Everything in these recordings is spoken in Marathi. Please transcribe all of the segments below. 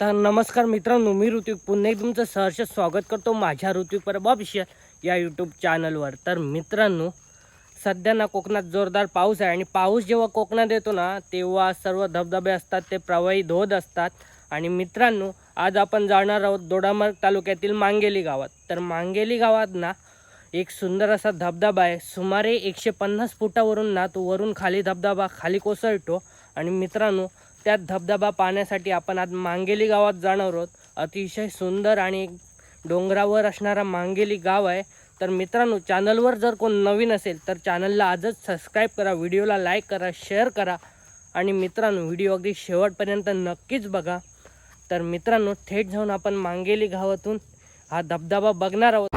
तर नमस्कार मित्रांनो मी ऋतिक पुन्हा एक तुमचं सहर्ष स्वागत करतो माझ्या ऋतिक परब ऑफिशियल या यूट्यूब चॅनलवर तर मित्रांनो सध्या ना कोकणात जोरदार पाऊस आहे आणि पाऊस जेव्हा कोकणात येतो ना तेव्हा सर्व धबधबे असतात ते प्रवाही धोध असतात. आणि मित्रांनो आज आपण जाणार आहोत दोडामार्ग तालुक्यातील मांगेली गावात. तर मांगेली गावात ना एक सुंदर असा धबधबा आहे. सुमारे एकशे पन्नास फुटावरून ना तो वरून खाली धबधबा खाली कोसळतो. आणि मित्रांनो त्यात धबधबा पाहण्यासाठी आपण आज मांगेली गावात जाणार आहोत. अतिशय सुंदर आणि डोंगरावर असणारा मांगेली गाव आहे. तर मित्रांनो चॅनलवर जर कोण नवीन असेल तर चॅनलला आजच सबस्क्राईब करा व्हिडिओला लाईक करा शेअर करा. आणि मित्रांनो व्हिडिओ अगदी शेवटपर्यंत नक्कीच बघा. तर मित्रांनो थेट जाऊन आपण मांगेली गावातून हा धबधबा बघणार आहोत.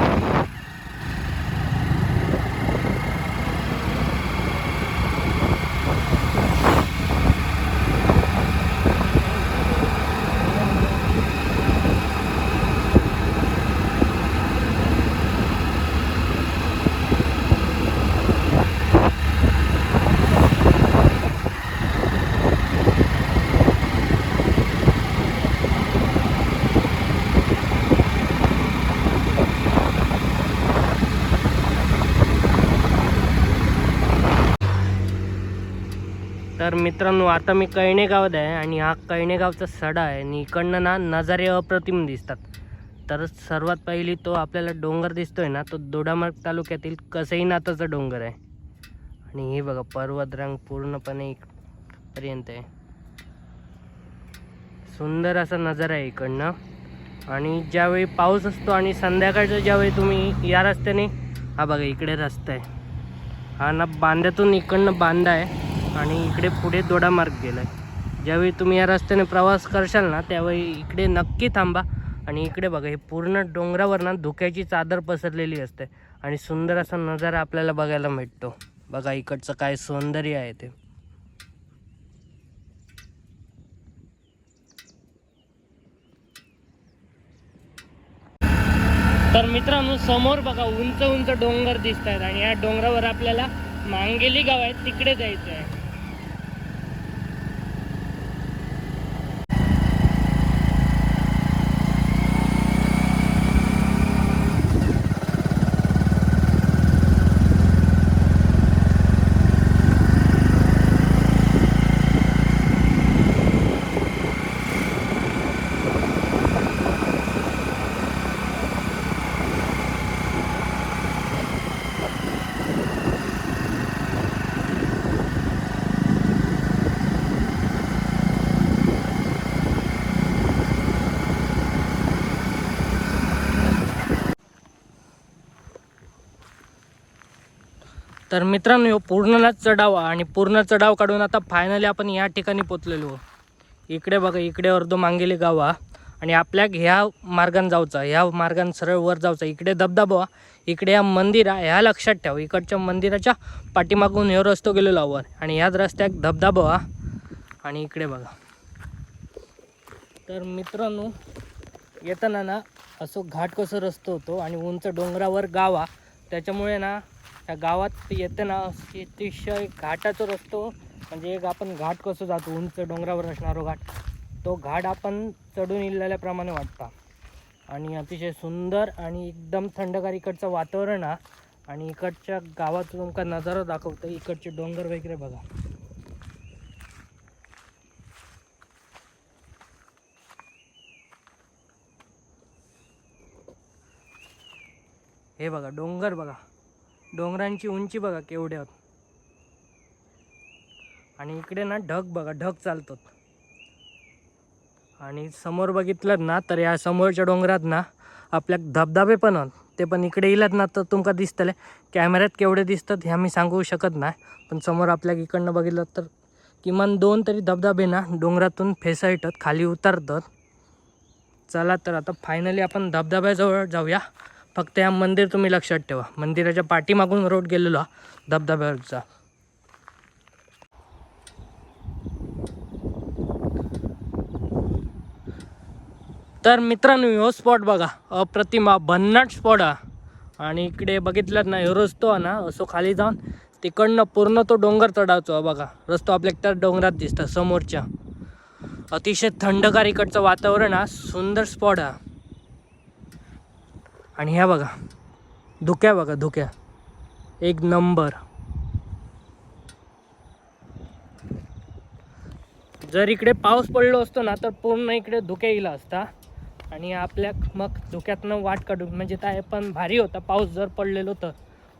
तर मित्रांनो आता मी कळणेगावात आहे आणि हा कळणेगावचा सडा आहे आणि इकडनं ना नजारे अप्रतिम दिसतात. तर सर्वात पहिली तो आपल्याला डोंगर दिसतोय ना तो दोडामार्ग तालुक्यातील कसईनाथाचा डोंगर आहे. आणि हे बघा पर्वतरांग पूर्णपणे पर्यंत आहे. सुंदर असा नजारा आहे इकडनं. आणि ज्यावेळी पाऊस असतो आणि संध्याकाळचं ज्यावेळी तुम्ही या रस्त्याने हा बघा इकडे रस्ता आहे. हा ना बांद्यातून इकडनं बांधा आहे. आणि इकडे पुढे दोडा मार्ग गेला आहे ज्यावेळी तुम्ही या रस्त्याने प्रवास करशाल ना त्यावेळी इकडे नक्की थांबा. आणि इकडे बघा हे पूर्ण डोंगरावर ना धुक्याची चादर पसरलेली असते. आणि सुंदर असा नजारा आपल्याला बघायला भेटतो बघा इकडचं काय सौंदर्य आहे ते. तर मित्रांनो समोर बघा उंच उंच डोंगर दिसत आहेत आणि या डोंगरावर आपल्याला मांगेली गाव आहे. तिकडे जायचं आहे तर मित्रांनो हो पूर्णला चढाव आणि पूर्ण चढाव काढून आता फायनली आपण या ठिकाणी पोचलेलो इकडे बघा इकडे अर्धो मांगेली गावा आणि आपल्या ह्या मार्गाने जाऊचा ह्या मार्गाने सरळ वर जाऊचा. इकडे धबधबा इकडे या मंदिर आहे ह्या लक्षात ठेवा. इकडच्या मंदिराच्या पाठीमागून हे रस्तो गेलेलो वर आणि ह्याच रस्त्यात धबधबा आणि इकडे बघा. तर मित्रांनो येताना ना असं घाट कसं रस्तो होतो आणि उंच डोंगरावर गावा. त्याच्यामुळे ना त्या गावात येताना अतिशय घाटाचा रस्तो म्हणजे एक आपण घाट कसं जातो उंच डोंगरावर असणारो घाट तो घाट आपण चढून इल्ल्याप्रमाणे वाटता. आणि अतिशय सुंदर आणि एकदम थंडगार इकडचं वातावरण हा. आणि इकडच्या गावात तुमका नजारा दाखवतं इकडचे डोंगर वगैरे बघा. हे बघा डोंगर बघा. डोंगरांची उंची बघा केवढ्या आहेत आणि इकडे ना ढग बघा ढग चालतात. आणि समोर बघितलं ना तर या समोरच्या डोंगरात ना आपल्या धबधबे पण आहेत ते पण इकडे येलात ना तर तुमका दिसतले. कॅमेऱ्यात केवढे दिसतात हे आम्ही सांगू शकत नाही. पण समोर आपल्या इकडनं बघितलं तर किमान दोन तरी धबधबे ना डोंगरातून फेसाळतात खाली उतरतात. चला तर आता फायनली आपण धबधब्याजवळ जाऊया. फक्त या मंदिर तुम्ही लक्षात ठेवा. मंदिराच्या पाठीमागून रोड गेलेलो हा धबधब्यावरचा. तर मित्रांनो हो स्पॉट बघा. अप्रतिमा भन्नाट स्पॉट हा आणि इकडे बघितलं ना हे रस्तो हा ना असो खाली जाऊन तिकडनं पूर्ण तो डोंगर चढावचो बघा. रस्तो आपल्या त्या डोंगरात दिसतं समोरच्या. अतिशय थंडगार इकडचं वातावरण हा सुंदर स्पॉट हा आणि ह्या बघा. धुक्या बघा धुक्या. एक नंबर. जर इकडे पाऊस पडलो असतो ना तर पूर्ण इकडे धुक्या येईल असता. आणि आपल्या मग धुक्यातनं वाट काढून म्हणजे काय पण भारी होता. पाऊस जर पडलेलो तर.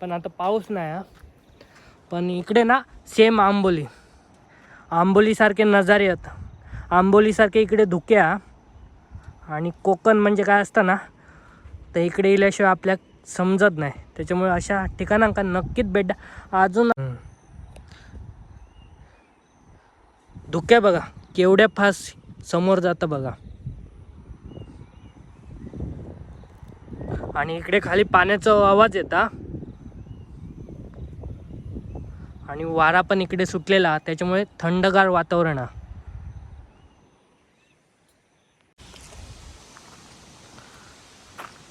पण आता पाऊस नाही हा. पण इकडे ना सेम आंबोली. आंबोलीसारखे नजारे आहेत. आंबोलीसारखे इकडे धुक्या. आणि कोकण म्हणजे काय असतं ना तर इकडे येल्याशिवाय आपल्या समजत नाही. त्याच्यामुळे अशा ठिकाणांका नक्कीच भेट. अजून धुक्या बघा. केवढ्या फास्ट समोर जातं बघा. आणि इकडे खाली पाण्याचा आवाज येता. आणि वारा पण इकडे सुटलेला. त्याच्यामुळे थंडगार वातावरण आहे.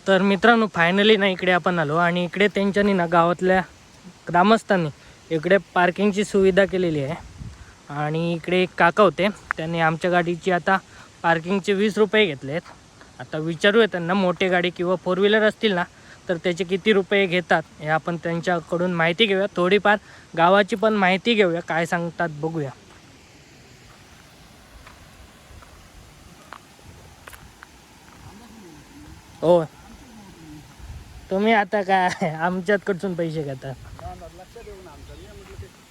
तर मित्रांनो फायनली ना इकडे आपण आलो आणि इकडे त्यांच्यानी ना गावातल्या ग्रामस्थांनी इकडे पार्किंगची सुविधा केलेली आहे. आणि इकडे एक काका होते त्यांनी आमच्या गाडीची आता पार्किंगचे वीस रुपये घेतले आहेत आता विचारूया त्यांना मोठे गाडी किंवा फोर व्हीलर असतील ना तर त्याचे किती रुपये घेतात हे आपण त्यांच्याकडून माहिती घेऊया. थोडीफार गावाची पण माहिती घेऊया काय सांगतात बघूया. हो. तुम्ही आता काय? आमच्याकडसून पैसे घेता.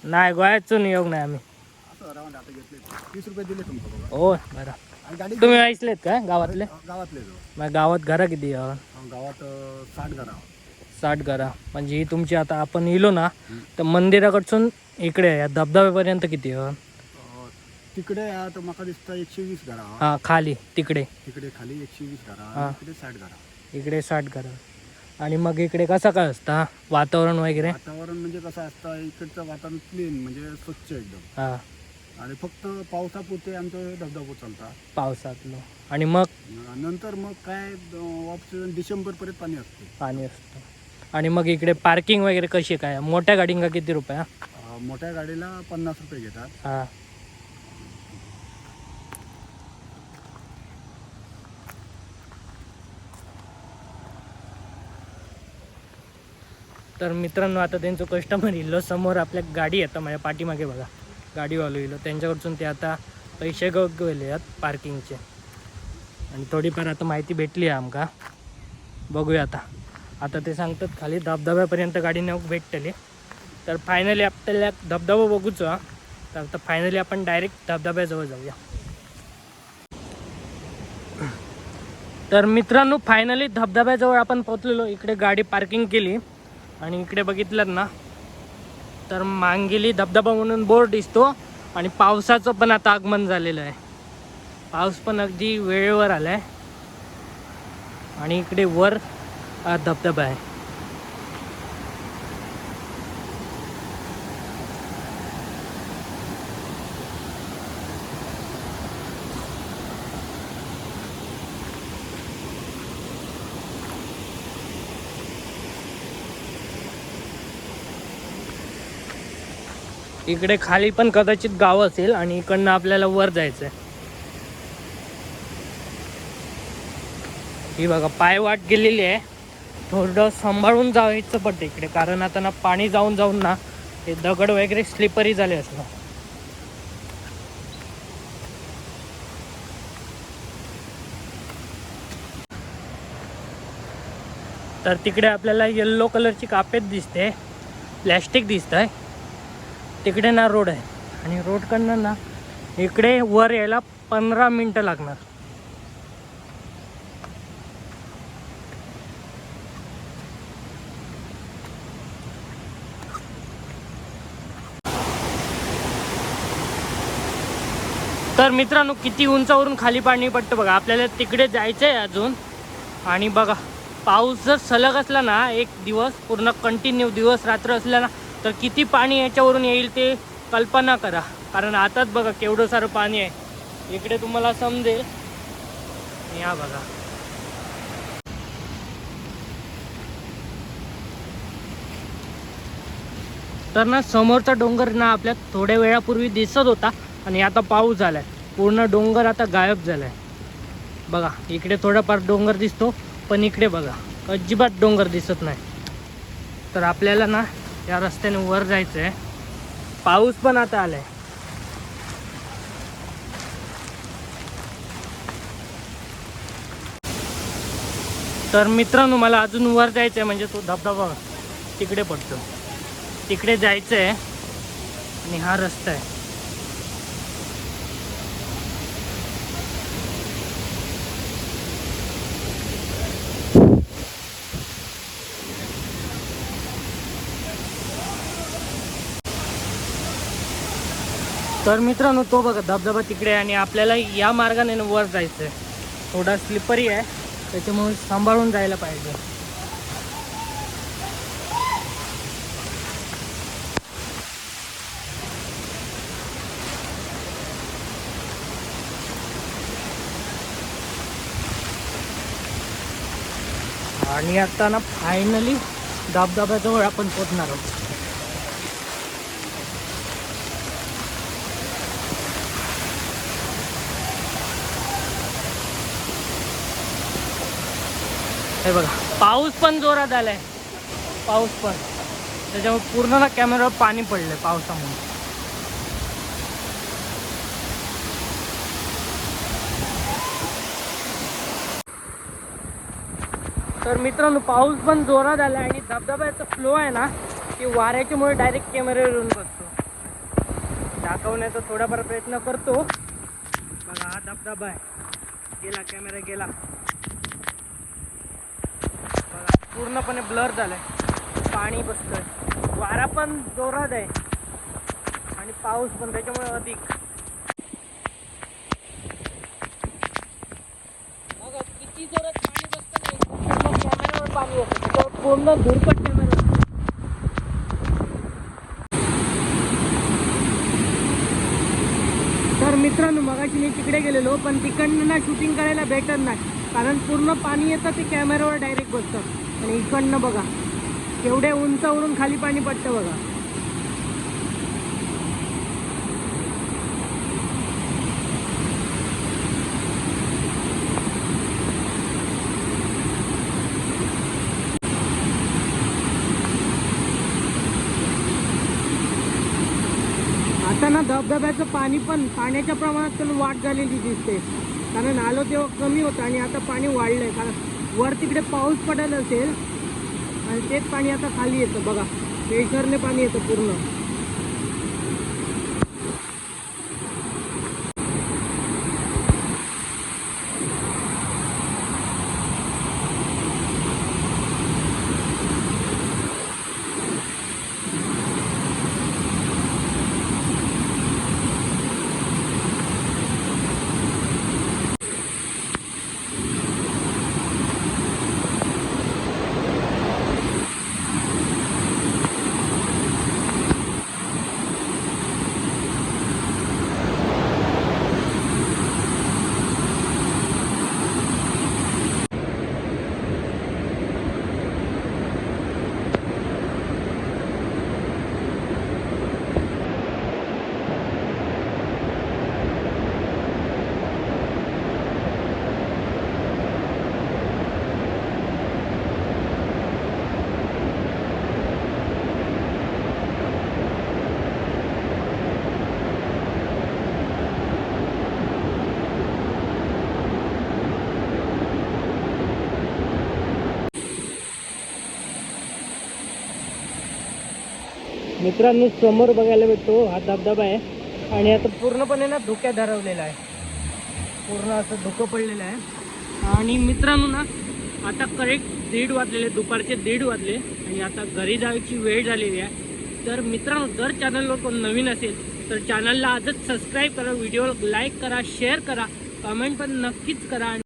नाही गोव्यातून येऊ नाही आम्ही. हो बरं. तुम्ही ऐकलेत का गावातले? गावातले मग गावात घरा किती? गावात साठ घरा. साठ घरा म्हणजे ही तुमची आता आपण इलो ना तर मंदिराकडसून इकडे या धबधब्यापर्यंत किती तिकडे आता दिसता एकशे वीस घरा. हा खाली तिकडे. तिकडे खाली एकशे वीस घरा इकडे साठ घरा. इकडे साठ घरा. आणि मग इकडे कसं काय असतं? वातावरण वगैरे? वातावरण म्हणजे कसं असतं इकडचं वातावरण क्लीन म्हणजे स्वच्छ एकदम. हा. आणि फक्त पावसापुरते आमचं धबधबा चालता पावसातलं. आणि मग? नंतर मग काय ऑप्शन डिसेंबर पर्यंत पाणी असते. पाणी असतं. आणि मग इकडे पार्किंग वगैरे कशी काय? मोठ्या गाडींका किती रुपये? हा? मोठ्या गाडीला पन्नास रुपये घेतात. हा. तर मित्रांनो आता त्यांचं कस्टमर इलो समोर आपल्या गाडी येतं माझ्या पाठीमागे बघा. गाडीवालो इलो त्यांच्याकडून ते आता पैसे ग गेले आहेत पार्किंगचे आणि थोडीफार आता माहिती भेटली आहे आमका. बघूया आता. आता ते सांगतात खाली धबधब्यापर्यंत गाडी नेऊ भेटतली. तर फायनली आपल्याला धबधबा बघूच हा. तर आता फायनली आपण डायरेक्ट धबधब्याजवळ जाऊया. तर मित्रांनो फायनली धबधब्याजवळ आपण पोहोचलेलो. इकडे गाडी पार्किंग केली. आणि इकडे बघितलं ना तर मांगेली धबधबा म्हणून बोर्ड दिसतो आणि पावसाचं पण आता आगमन झालेलं आहे. पाऊस पण अगदी वेळेवर आला आहे आणि इकडे वर हा धबधबा आहे. इकडे खाली पण कदाचित गाव असेल आणि इकडनं आपल्याला वर जायचं आहे ही बघा पाय वाट गेलेली आहे. थोडं सांभाळून जायचं पडतं इकडे कारण आता ना पाणी जाऊन जाऊन ना हे दगड वगैरे स्लिपरी झाले असणार. तर तिकडे आपल्याला येल्लो कलरची कापेत दिसते. प्लॅस्टिक दिसत आहे तिकडे ना रोड आहे. आणि रोडकडनं ना इकडे वर यायला पंधरा मिनटं लागणार. तर मित्रांनो किती उंचावरून खाली पाणी पडतं बघा. आपल्याला तिकडे जायचं आहे अजून. आणि बघा पाऊस जर सलग असला ना एक दिवस पूर्ण कंटिन्यू दिवस रात्र असला ना तर किती पाणी याच्यावरून येईल ते कल्पना करा. कारण आताच बघा केवढं सारं पाणी आहे. इकडे तुम्हाला समजेल. या बघा. तर ना समोरचा डोंगर ना आपल्या थोड्या वेळापूर्वी दिसत होता आणि आता पाऊस झालाय. पूर्ण डोंगर आता गायब झालाय. बघा इकडे थोडाफार डोंगर दिसतो पण इकडे बघा अजिबात डोंगर दिसत नाही. तर आपल्याला ना या रस्त्याने वर जायचं आहे पाऊस पण आता आलाय. तर मित्रांनो मला अजून वर जायचं आहे म्हणजे तो धबधबा तिकडे पडतो. तिकडे जायचं आहे आणि हा रस्ता आहे. तर मित्रांनो तो बघा धबधबा तिकडे आहे आणि आपल्याला या मार्गाने वर जायचं आहे थोडा स्लिपरी आहे. त्याच्यामुळे सांभाळून जायला पाहिजे. आणि आता ना फायनली धबधब्याजवळ आपण पोचणार आहोत. हे बघा. पाऊस पण जोरात आलाय. पाऊस पण. त्याच्यामुळे पूर्ण ना कॅमेऱ्यावर पाणी पडलंय पावसामुळे. तर मित्रांनो पाऊस पण जोरात आला आणि धबधब्याचा फ्लो आहे ना की वाऱ्याच्यामुळे डायरेक्ट कॅमेऱ्यावर येऊन बसतो. दाखवण्याचा थोडाफार प्रयत्न करतो. बघा हा धबधबा आहे. गेला कॅमेरा गेला बघा पूर्णपणे ब्लर झालाय. पाणी बसतंय. वारा पण जोरात आहे. आणि पाऊस पण त्याच्यामुळे अधिक. किती जोरात पाणी बसतं कॅमेऱ्यावर पाणी येतं पूर्ण धुरकट कॅमेरा तर मित्रांनो मगाशी मी तिकडे गेलेलो पण तिकडनं ना शूटिंग करायला भेटत नाही. कारण पूर्ण पाणी येतं ते कॅमेऱ्यावर डायरेक्ट बसतं. आणि इकडनं बघा. एवढे उंचावरून खाली पाणी पडतं बघा. आता ना धबधब्याचं पाणी पण पाण्याच्या प्रमाणात पण वाढ झालेली दिसते. कारण आलो तेव्हा कमी होतं आणि आता पाणी वाढलंय. कारण वर तिकडे पाऊस पडत असेल आणि तेच पाणी आता खाली येतं बघा. प्रेशरने पाणी येतं पूर्ण. मित्रांनो समोर बघायला भेटतो. हा धबधबा आहे. आणि आता पूर्णपणे ना धुक्या धरवलेला आहे. पूर्ण असं धुकं पडलेलं आहे. आणि मित्रांनो ना आता करेक्ट दीड वाजलेले दुपारचे दीड वाजले. आणि आता घरी जायची वेळ झालेली आहे. तर मित्रांनो जर चॅनलवर कोण नवीन असेल तर चॅनलला आजच सबस्क्राईब करा व्हिडिओ लाईक करा शेअर करा. कमेंट पण नक्कीच करा.